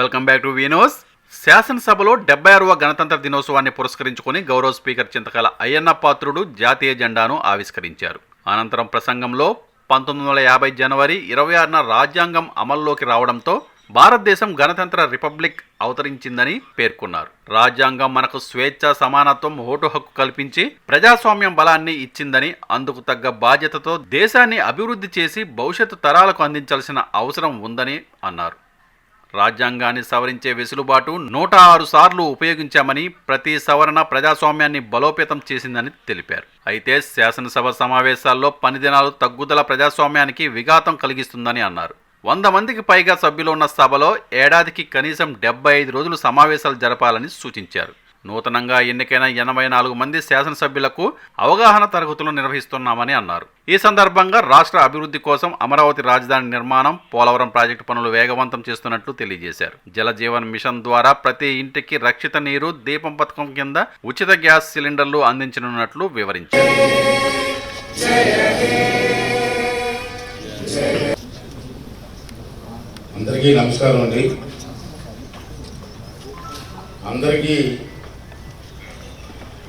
Welcome back to వీనోస్. శాసనసభలో డెబ్బై ఆరవ గణతంత్ర దినోత్సవాన్ని పురస్కరించుకొని గౌరవ స్పీకర్ చింతకాల అయ్యన్న పాత్రుడు జాతీయ జెండాను ఆవిష్కరించారు. అనంతరం ప్రసంగంలో పంతొమ్మిది వందల యాభై జనవరి ఇరవై ఆరున రాజ్యాంగం అమల్లోకి రావడంతో భారతదేశం గణతంత్ర రిపబ్లిక్ అవతరించిందని పేర్కొన్నారు. రాజ్యాంగం మనకు స్వేచ్ఛ సమానత్వం ఓటు హక్కు కల్పించి ప్రజాస్వామ్యం బలాన్ని ఇచ్చిందని అందుకు తగ్గ బాధ్యతతో దేశాన్ని అభివృద్ధి చేసి భవిష్యత్తు తరాలకు అందించాల్సిన అవసరం ఉందని అన్నారు. రాజ్యాంగాన్ని సవరించే వెసులుబాటు నూట ఆరు సార్లు ఉపయోగించామని ప్రతి సవరణ ప్రజాస్వామ్యాన్ని బలోపేతం చేసిందని తెలిపారు. అయితే శాసనసభ సమావేశాల్లో పనిదినాలు తగ్గుదల ప్రజాస్వామ్యానికి విఘాతం కలిగిస్తుందని అన్నారు. వంద మందికి పైగా సభ్యులు ఉన్న సభలో ఏడాదికి కనీసం డెబ్బై ఐదు రోజులు సమావేశాలు జరపాలని సూచించారు. నూతనంగా ఎన్నికైన ఎనభై నాలుగు మంది శాసనసభ్యులకు అవగాహన తరగతులు నిర్వహిస్తున్నామని అన్నారు. ఈ సందర్భంగా రాష్ట్ర అభివృద్ధి కోసం అమరావతి రాజధాని నిర్మాణం పోలవరం ప్రాజెక్టు పనులు వేగవంతం చేస్తున్నట్లు తెలియజేశారు. జల జీవన్ మిషన్ ద్వారా ప్రతి ఇంటికి రక్షిత నీరు దీపం పథకం కింద ఉచిత గ్యాస్ సిలిండర్లు అందించనున్నట్లు వివరించారు. అందరికీ నమస్కారం అండి. అందరికీ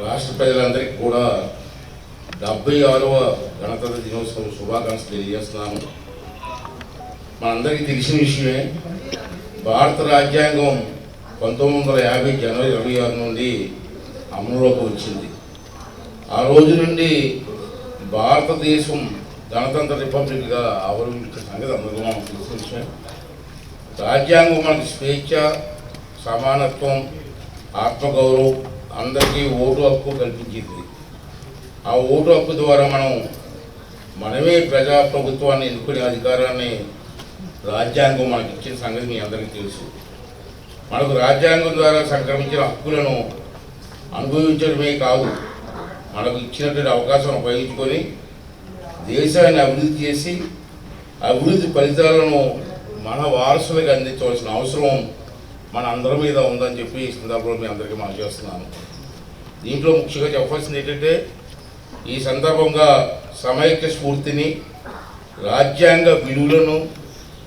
రాష్ట్ర ప్రజలందరికీ కూడా డెబ్బై ఆరవ గణతంత్ర దినోత్సవం శుభాకాంక్షలు తెలియజేస్తున్నాను మనందరికీ తెలిసిన విషయమే భారత రాజ్యాంగం పంతొమ్మిది వందల యాభై జనవరి ఇరవై ఆరు నుండి అమలులోకి వచ్చింది. ఆ రోజు నుండి భారతదేశం గణతంత్ర రిపబ్లిక్గా అవలంబించిన సంగతి అందరికీ మనం తెలిసిన విషయం రాజ్యాంగం మనకి స్వేచ్ఛ సమానత్వం ఆత్మగౌరవం అందరికీ ఓటు హక్కు కల్పించింది. ఆ ఓటు హక్కు ద్వారా మనం మనమే ప్రజా ప్రభుత్వాన్ని ఎన్నుకునే అధికారాన్ని రాజ్యాంగం మనకి ఇచ్చిన సంగతి మీ అందరికీ తెలుసు. మనకు రాజ్యాంగం ద్వారా సంక్రమించిన హక్కులను అనుభవించడమే కాదు మనకు ఇచ్చినటువంటి అవకాశం ఉపయోగించుకొని దేశాన్ని అభివృద్ధి చేసి అభివృద్ధి ఫలితాలను మన వారసులకు అందించవలసిన అవసరం మన అందరి మీద ఉందని చెప్పి ఈ సందర్భంలో మీ అందరికీ మనం చేస్తున్నాను. దీంట్లో ముఖ్యంగా చెప్పాల్సింది ఏంటంటే ఈ సందర్భంగా సమైక్య స్ఫూర్తిని రాజ్యాంగ విలువలను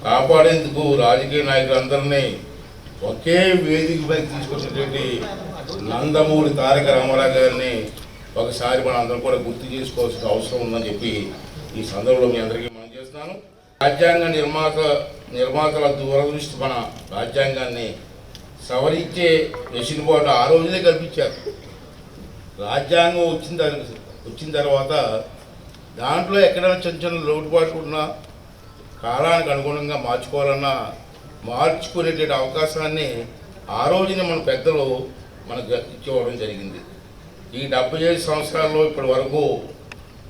కాపాడేందుకు రాజకీయ నాయకులందరినీ ఒకే వేదిక తీసుకొచ్చినటువంటి నందమూరి తారక రామారావు గారిని ఒకసారి మనం అందరం కూడా గుర్తు చేసుకోవాల్సిన అవసరం ఉందని చెప్పి ఈ సందర్భంలో మీ అందరికీ మనం చేస్తున్నాను. రాజ్యాంగ నిర్మాత నిర్మాతల దూరదృష్టి మన రాజ్యాంగాన్ని సవరించే వెసులుబాటు ఆ రోజులే కల్పించారు. రాజ్యాంగం వచ్చిన తర్వాత వచ్చిన తర్వాత దాంట్లో ఎక్కడైనా చిన్న చిన్న లోటుపాట్లు ఉన్నా కాలానికి అనుగుణంగా మార్చుకోవాలన్నా మార్చుకునేటువంటి అవకాశాన్ని ఆ రోజున మన పెద్దలు మనకు ఇచ్చేవడం జరిగింది. ఈ డెబ్బై ఐదు సంవత్సరాల్లో ఇప్పటి వరకు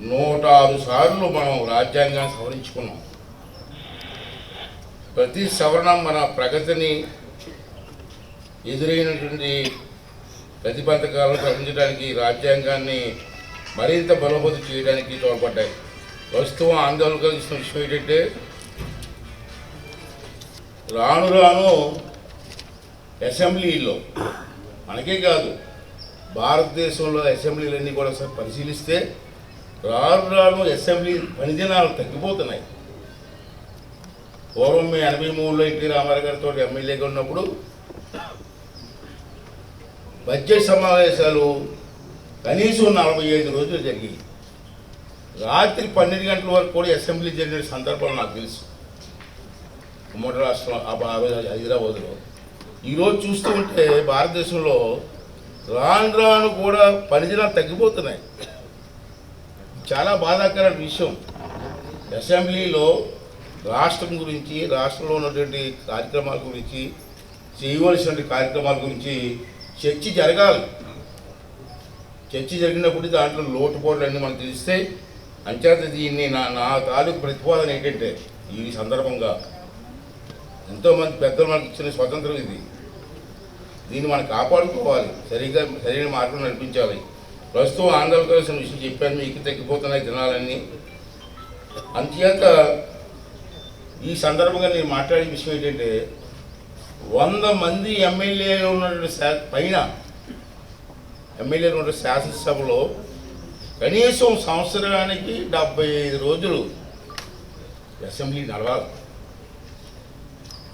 నూట ఆరు సార్లు మనం రాజ్యాంగాన్ని సవరించుకున్నాం. ప్రతి సవరణ మన ప్రగతిని ఎదురైనటువంటి ప్రతిబంధకాలను తగ్గించడానికి రాజ్యాంగాన్ని మరింత బలోపతి చేయడానికి తోడ్పడ్డాయి. ప్రస్తుతం ఆందోళన కలిగిన విషయం ఏంటంటే రాను రాను అసెంబ్లీలో మనకే కాదు భారతదేశంలో అసెంబ్లీలన్నీ కూడా ఒకసారి పరిశీలిస్తే రాను రాను అసెంబ్లీ పనిదినాలు తగ్గిపోతున్నాయి. పూర్వం మీ ఎనభై మూడులో ఎన్టీ రామారావు గారితో ఎమ్మెల్యేగా ఉన్నప్పుడు బడ్జెట్ సమావేశాలు కనీసం నలభై ఐదు రోజులు జరిగాయి. రాత్రి పన్నెండు గంటల వరకు కూడా అసెంబ్లీ జరిగిన సందర్భాలు నాకు తెలుసు. ఉమ్మడి రాష్ట్రం ఆ హైదరాబాద్లో. ఈరోజు చూస్తూ ఉంటే భారతదేశంలో రాను రాను కూడా పనిదినాలు తగ్గిపోతున్నాయి. చాలా బాధాకరమైన విషయం. అసెంబ్లీలో రాష్ట్రం గురించి రాష్ట్రంలో ఉన్నటువంటి కార్యక్రమాల గురించి చేయవలసినటువంటి కార్యక్రమాల గురించి చర్చ జరగాలి. చర్చ జరిగినప్పుడు దాంట్లో లోటుపోట్లు అన్నీ మనకు తెలిస్తే అంచేత దీన్ని నా నా తాలూకు ప్రతిపాదన ఏంటంటే ఈ సందర్భంగా ఎంతోమంది పెద్దలు మనకి ఇచ్చిన స్వతంత్రం ఇది. దీన్ని మనం కాపాడుకోవాలి. సరిగ్గా సరైన మార్గం నడిపించాలి. ప్రస్తుతం ఆంధ్రప్రదేశ్ విషయం చెప్పాను. మీకు తగ్గిపోతున్నాయి దినాలన్నీ అంచేత ఈ సందర్భంగా నేను మాట్లాడే విషయం ఏంటంటే వంద మంది ఎమ్మెల్యేలు ఉన్నటువంటి శా పైన ఎమ్మెల్యేలు ఉన్న శాసనసభలో కనీసం సంవత్సరానికి డెబ్బై ఐదు రోజులు అసెంబ్లీ నడవాలి.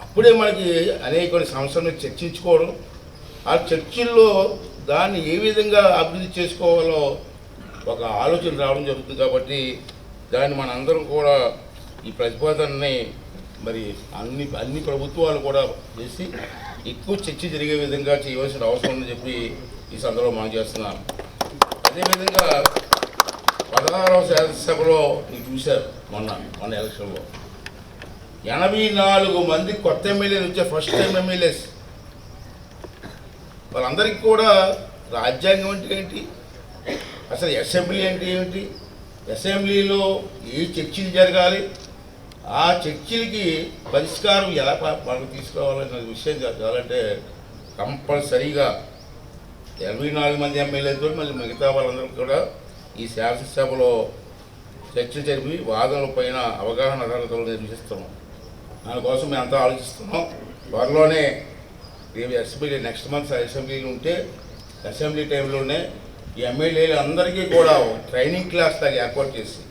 అప్పుడే మనకి అనేక సంవత్సరాలు చర్చించుకోవడం ఆ చర్చిల్లో దాన్ని ఏ విధంగా అభివృద్ధి చేసుకోవాలో ఒక ఆలోచన రావడం జరుగుతుంది కాబట్టి దాన్ని మనందరం కూడా ఈ ప్రతిపాదనని మరి అన్ని అన్ని ప్రభుత్వాలు కూడా చేసి ఎక్కువ చర్చ జరిగే విధంగా చేయవలసిన అవసరం ఉందని చెప్పి ఈ సందర్భంలో మనం చేస్తున్నాం. అదేవిధంగా పదహారవ శాసనసభలో మీరు చూశారు మొన్న మొన్న ఎలక్షన్లో. ఎనభై నాలుగు మంది కొత్త ఎమ్మెల్యేలు వచ్చే ఫస్ట్ టైం ఎమ్మెల్యేస్. వాళ్ళందరికీ కూడా రాజ్యాంగం అంటే ఏంటి? అసలు అసెంబ్లీ అంటే ఏమిటి అసెంబ్లీలో ఏ చర్చలు జరగాలి? ఆ చర్చిలకి పరిష్కారం ఎలా మనకు తీసుకురావాలనే విషయం చెప్పాలంటే కంపల్సరీగా ఎనభై నాలుగు మంది ఎమ్మెల్యేతో మళ్ళీ మిగతా వాళ్ళందరూ కూడా ఈ శాసనసభలో చర్చ జరిపి వాదనల పైన అవగాహన తరగతులు నిర్వహిస్తున్నాం. దానికోసం మేము అంతా ఆలోచిస్తున్నాం. త్వరలోనే రేపు అసెంబ్లీ నెక్స్ట్ మంత్ అసెంబ్లీలు ఉంటే అసెంబ్లీ టైంలోనే ఈ ఎమ్మెల్యేలు అందరికీ కూడా ట్రైనింగ్ క్లాస్ లాగా ఏర్పాటు చేసి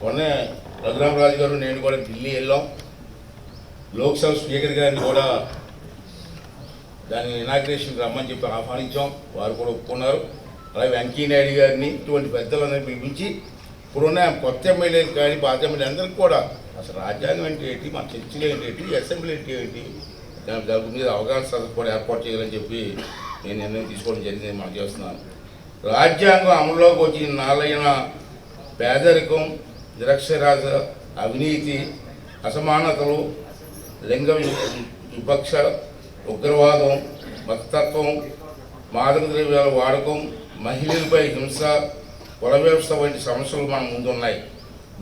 కొన్ని రఘురామరాజు గారు నేను కూడా ఢిల్లీ వెళ్ళాం. లోక్సభ స్పీకర్ గారిని కూడా దాని ఇనాగ్రేషన్ రమ్మని చెప్పి ఆహ్వానించాం. వారు కూడా ఒప్పుకున్నారు. అలాగే వెంకయ్యనాయుడు గారిని ఇటువంటి పెద్దలందరినీ పిలిపించి ఇప్పుడున్న కొత్త ఎమ్మెల్యేలు కానీ పాత ఎమ్మెల్యే అందరికీ కూడా అసలు రాజ్యాంగం అంటే ఏంటి మన చర్చలు ఏంటి అసెంబ్లీ అంటే ఏంటి దాని దాని మీద అవగాహన సదస్సు కూడా ఏర్పాటు చేయాలని చెప్పి నేను నిర్ణయం తీసుకోవడం జరిగింది మనం చేస్తున్నాను. రాజ్యాంగం అమల్లోకి వచ్చిన నాలైన పేదరికం నిరక్షరాజ అవినీతి అసమానతలు లింగ విపక్ష వివక్ష ఉగ్రవాదం మతత్వం మాదక ద్రవ్యాల వాడకం మహిళలపై హింస కుల వ్యవస్థ వంటి సమస్యలు మన ముందున్నాయి.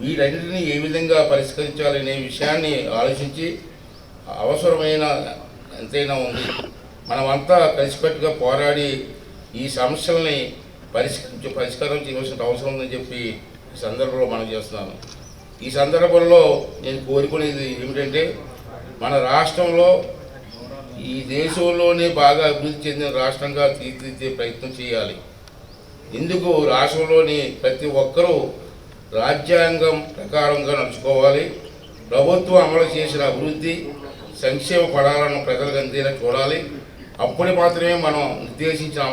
వీటన్నిటిని ఏ విధంగా పరిష్కరించాలనే విషయాన్ని ఆలోచించి అవసరమైన ఎంతైనా ఉంది. మనమంతా కలిసికట్టుగా పోరాడి ఈ సమస్యల్ని పరిష్కరించ పరిష్కారం చేయవలసిన అవసరం ఉందని చెప్పి ఈ సందర్భంలో మనం చేస్తున్నాను. ఈ సందర్భంలో నేను కోరుకునేది ఏమిటంటే మన రాష్ట్రంలో ఈ దేశంలోనే బాగా అభివృద్ధి చెందిన రాష్ట్రంగా తీర్చిదిద్దే ప్రయత్నం చేయాలి. ఇందుకు రాష్ట్రంలోని ప్రతి ఒక్కరూ రాజ్యాంగం ప్రకారంగా నడుచుకోవాలి. ప్రభుత్వం అమలు చేసిన అభివృద్ధి సంక్షేమ పడాలను ప్రజలకు అందేలా చూడాలి. అప్పుడు మాత్రమే మనం నిర్దేశించిన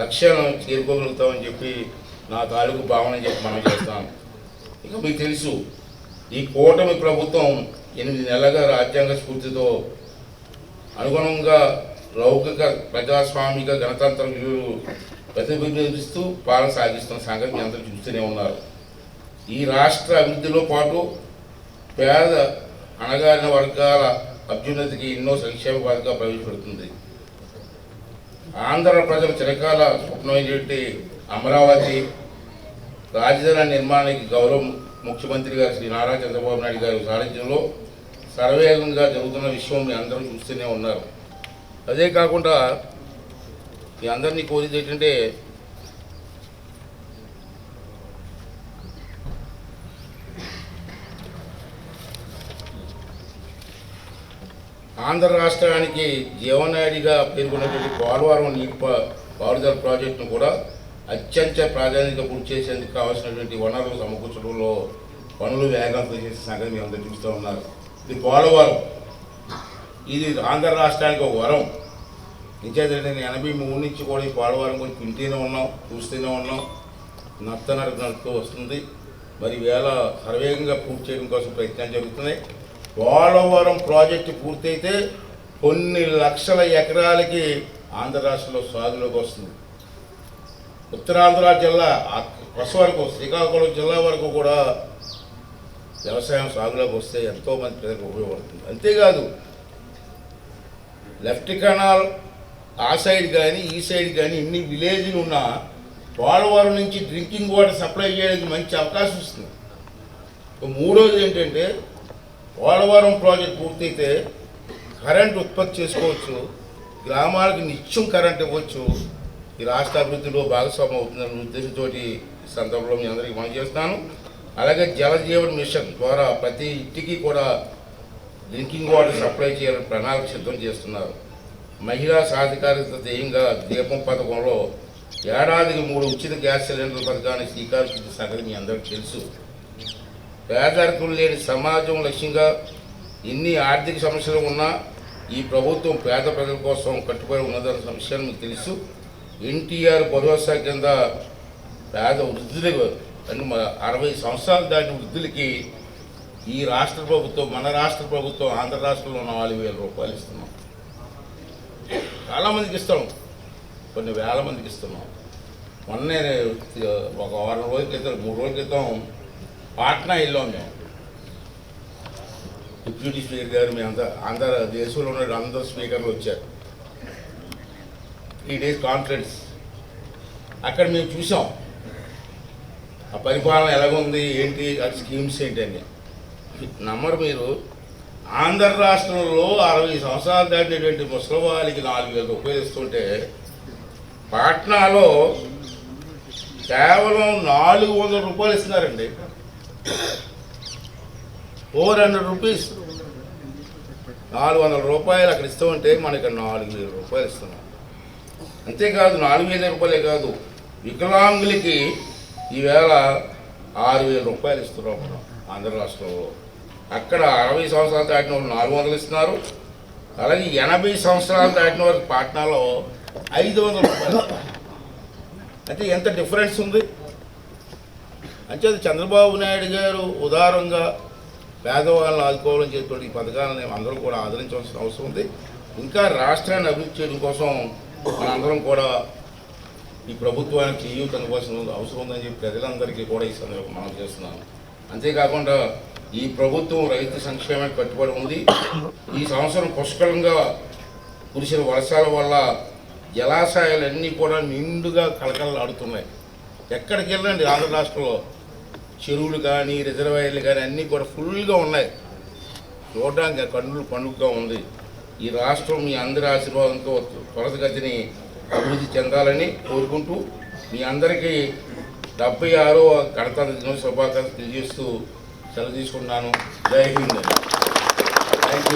లక్ష్యాలను చేరుకోగలుగుతామని చెప్పి నా తాలూకు భావన చెప్పి మనం చేస్తాను. ఇక మీకు తెలుసు ఈ కూటమి ప్రభుత్వం ఎనిమిది నెలలుగా రాజ్యాంగ స్ఫూర్తితో అనుగుణంగా లౌకిక ప్రజాస్వామిక గణతంత్ర విలువలు ప్రతిబింబిస్తూ పాలన సాగిస్తున్న సంగతి మీ అందరూ చూస్తూనే ఉన్నారు. ఈ రాష్ట్ర అభివృద్ధిలో పాటు పేద అణగారిన వర్గాల అభ్యున్నతికి ఎన్నో సంక్షేమ పథకాలు ప్రవేశపెడుతుంది. ఆంధ్ర ప్రజల చిరకాల స్వప్నమైనటువంటి అమరావతి రాజధాని నిర్మాణానికి గౌరవ ముఖ్యమంత్రి గారు శ్రీ నారా చంద్రబాబు నాయుడు గారి సారథ్యంలో సర్వేగంగా జరుగుతున్న విషయం మీ అందరూ చూస్తూనే ఉన్నారు. అదే కాకుండా మీ అందరినీ కోరేది ఏంటంటే ఆంధ్ర రాష్ట్రానికి జీవనాడిగా పేర్కొన్నటువంటి పోలవరం నీటి పారుదల ప్రాజెక్టును కూడా అత్యంత ప్రాధాన్యత పూర్తి చేసేందుకు కావాల్సినటువంటి వనరులు సమకూర్చడంలో పనులు వేగంతో చేసే సంగతి మేము అందరూ చూస్తూ ఉన్నారు. ఇది పోలవరం. ఇది ఆంధ్ర రాష్ట్రానికి ఒక వరం. నిజేదంటే ఎనభై మూడు నుంచి కూడా ఈ పోలవరం గురించి వింటూనే ఉన్నాం చూస్తూనే ఉన్నాం. నత్త నడక నడుస్తూ వస్తుంది. మరి వేళ సర్వేగంగా పూర్తి చేయడం కోసం ప్రయత్నాలు జరుగుతున్నాయి. పోలవరం ప్రాజెక్టు పూర్తయితే కొన్ని లక్షల ఎకరాలకి ఆంధ్ర రాష్ట్రంలో సాగులోకి వస్తుంది. ఉత్తరాంధ్ర జిల్లా ఆ కొస వరకు శ్రీకాకుళం జిల్లా వరకు కూడా వ్యవసాయం సాగులోకి వస్తే ఎంతో మంది ప్రజలకు ఉపయోగపడుతుంది. అంతేకాదు లెఫ్ట్ కెనాల్ ఆ సైడ్ కానీ ఈ సైడ్ కానీ ఇన్ని విలేజ్లు ఉన్నా పోలవరం నుంచి డ్రింకింగ్ వాటర్ సప్లై చేయడానికి మంచి అవకాశం వస్తుంది. మూడోది ఏంటంటే పోలవరం ప్రాజెక్ట్ పూర్తయితే కరెంట్ ఉత్పత్తి చేసుకోవచ్చు గ్రామాలకు నిత్యం కరెంట్ ఇవ్వచ్చు ఈ రాష్ట్ర అభివృద్ధిలో భాగస్వామ్యం అవుతుందనే ఉద్దేశంతో సందర్భంలో మీ అందరికీ మనం చేస్తాను అలాగే జలజీవన్ మిషన్ ద్వారా ప్రతి ఇంటికి కూడా డ్రింకింగ్ వాటర్ సప్లై చేయాలని ప్రణాళిక సిద్ధం చేస్తున్నారు. మహిళా సాధికారిత ధ్యేయంగా దీపం పథకంలో ఏడాదికి మూడు ఉచిత గ్యాస్ సిలిండర్ పథకాన్ని శ్రీకారం సంగతి మీ అందరికీ తెలుసు. పేదరికం లేని సమాజం లక్ష్యంగా ఎన్ని ఆర్థిక సమస్యలు ఉన్నా ఈ ప్రభుత్వం పేద ప్రజల కోసం కట్టుబడి ఉన్నదన్న విషయం మీకు తెలుసు. ఎన్టీఆర్ భరోసా కింద పేద వృద్ధులకు అంటే మన అరవై సంవత్సరాలు దాటిన వృద్ధులకి ఈ రాష్ట్ర ప్రభుత్వం మన రాష్ట్ర ప్రభుత్వం ఆంధ్ర రాష్ట్రంలో నాలుగు వేల రూపాయలు ఇస్తున్నాం. చాలామందికి ఇస్తాం. కొన్ని వేల మందికి ఇస్తున్నాం. మొన్నే ఒక వారం రోజుల క్రితం మూడు రోజుల క్రితం పాట్నా వెళ్ళాం మేము. డిప్యూటీ స్పీకర్ గారు మేము అంతా ఆంధ్ర దేశంలో ఉన్న అందరు స్పీకర్లు వచ్చారు. Three days conference. అక్కడ మేము చూసాం. ఆ పరిపాలన ఎలాగుంది ఏంటి ఆ స్కీమ్స్ ఏంటని నమ్మరు మీరు. ఆంధ్ర రాష్ట్రంలో అరవై సంవత్సరాలు దాటినటువంటి ముసలి వాళ్ళకి నాలుగు వేలు రూపాయలు ఇస్తుంటే పాట్నాలో కేవలం నాలుగు వందల రూపాయలు ఇస్తున్నారండి. Four hundred rupees. నాలుగు వందల రూపాయలు అక్కడ ఇస్తామంటే మనకి నాలుగు వేల రూపాయలు ఇస్తున్నాం. అంతేకాదు నాలుగు వేల రూపాయలే కాదు వికలాంగులకి ఈవేళ ఆరు వేల రూపాయలు ఇస్తున్నాం మనం ఆంధ్ర రాష్ట్రంలో. అక్కడ అరవై సంవత్సరాలు దాటిన వాళ్ళు నాలుగు వందలు ఇస్తున్నారు. అలాగే ఎనభై సంవత్సరాలు దాటిన వారికి పాట్నాలో ఐదు వందల రూపాయలు అంటే ఎంత డిఫరెన్స్ ఉంది? అంటే చంద్రబాబు నాయుడు గారు ఉదారంగా పేదవాళ్ళని ఆదుకోవాలని చెప్పి ఈ పథకాలను అందరూ కూడా ఆదరించవలసిన అవసరం ఉంది. ఇంకా రాష్ట్రాన్ని అభివృద్ధి చేయడం కోసం మనందరం కూడా ఈ ప్రభుత్వానికి చేయూత ఇవ్వాల్సిన అవసరం ఉందని చెప్పి ప్రజలందరికీ కూడా ఈ సందర్భంగా మనం చేస్తున్నాను అంతేకాకుండా ఈ ప్రభుత్వం రైతు సంక్షేమానికి కట్టుబడి ఉంది. ఈ సంవత్సరం పుష్కలంగా కురిసిన వర్షాల వల్ల జలాశయాలన్నీ కూడా నిండుగా కలకలలాడుతున్నాయి ఎక్కడికి వెళ్ళండి ఆంధ్ర రాష్ట్రంలో చెరువులు కానీ రిజర్వాయర్లు కానీ అన్నీ కూడా ఫుల్గా ఉన్నాయి. చూడడానికి కన్నులు పండుగగా ఉంది. ఈ రాష్ట్రం మీ అందరి ఆశీర్వాదంతో త్వరతగతిని అభివృద్ధి చెందాలని కోరుకుంటూ మీ అందరికీ డెబ్బై ఆరో గణతంత్ర దినోత్సవ శుభాకాంక్షలు తెలియజేస్తూ సెలవు తీసుకుంటున్నాను. జై హింద్ థ్యాంక్ యూ